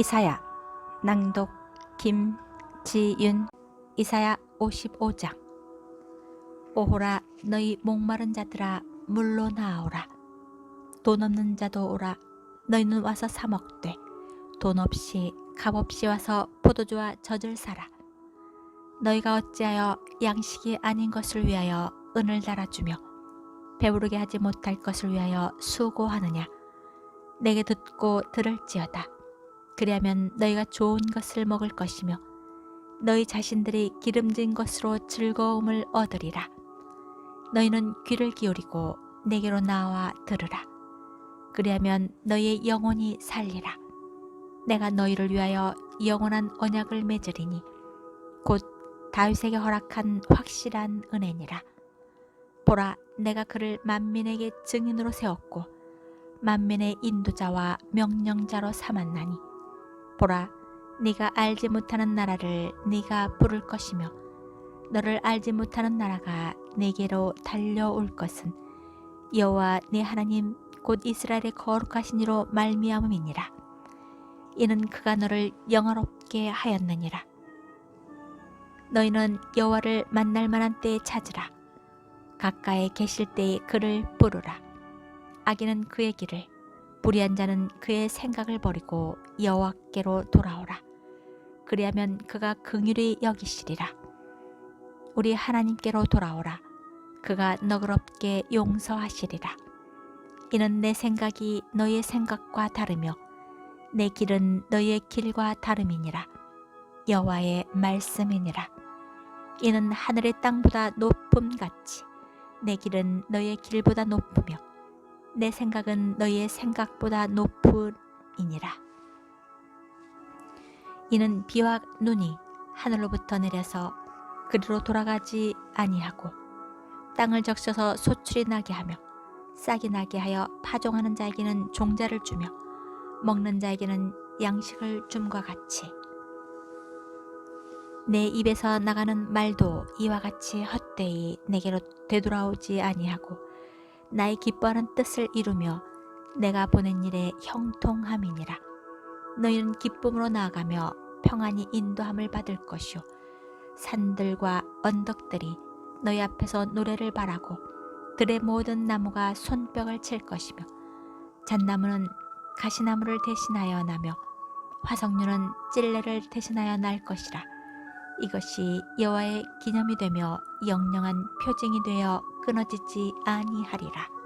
이사야 낭독 김지윤 이사야 55장. 오호라 너희 목마른 자들아 물로 나오라. 돈 없는 자도 오라. 너희는 와서 사 먹되 돈 없이 값 없이 와서 포도주와 젖을 사라. 너희가 어찌하여 양식이 아닌 것을 위하여 은을 달아주며 배부르게 하지 못할 것을 위하여 수고하느냐? 내게 듣고 들을지어다 그리하면 너희가 좋은 것을 먹을 것이며 너희 자신들이 기름진 것으로 즐거움을 얻으리라. 너희는 귀를 기울이고 내게로 나와 들으라. 그리하면 너희의 영혼이 살리라. 내가 너희를 위하여 영원한 언약을 맺으리니 곧 다윗에게 허락한 확실한 은혜니라. 보라, 내가 그를 만민에게 증인으로 세웠고 만민의 인도자와 명령자로 삼았나니 보라 네가 알지 못하는 나라를 네가 부를 것이며 너를 알지 못하는 나라가 네게로 달려올 것은 여호와 네 하나님 곧 이스라엘의 거룩하신 이로 말미암음이니라. 이는 그가 너를 영화롭게 하였느니라. 너희는 여호와를 만날 만한 때에 찾으라. 가까이 계실 때에 그를 부르라. 악인은 그의 길을 불의한 자는 그의 생각을 버리고 여호와께로 돌아오라. 그리하면 그가 긍휼히 여기시리라. 우리 하나님께로 돌아오라. 그가 너그럽게 용서하시리라. 이는 내 생각이 너희의 생각과 다르며 내 길은 너희의 길과 다름이니라. 여호와의 말씀이니라. 이는 하늘의 땅보다 높음 같이 내 길은 너희의 길보다 높으며 내 생각은 너희의 생각보다 높으니라. 이는 비와 눈이 하늘로부터 내려서 그리로 돌아가지 아니하고 땅을 적셔서 소출이 나게 하며 싹이 나게 하여 파종하는 자에게는 종자를 주며 먹는 자에게는 양식을 줌과 같이 내 입에서 나가는 말도 이와 같이 헛되이 내게로 되돌아오지 아니하고 나의 기뻐하는 뜻을 이루며 내가 보낸 일에 형통함이니라. 너희는 기쁨으로 나아가며 평안히 인도함을 받을 것이요 산들과 언덕들이 너희 앞에서 노래를 바라고 들의 모든 나무가 손뼉을 칠 것이며 잣나무는 가시나무를 대신하여 나며 화석류는 찔레를 대신하여 날 것이라. 이것이 여호와의 기념이 되며 영영한 표징이 되어 끊어지지 아니하리라.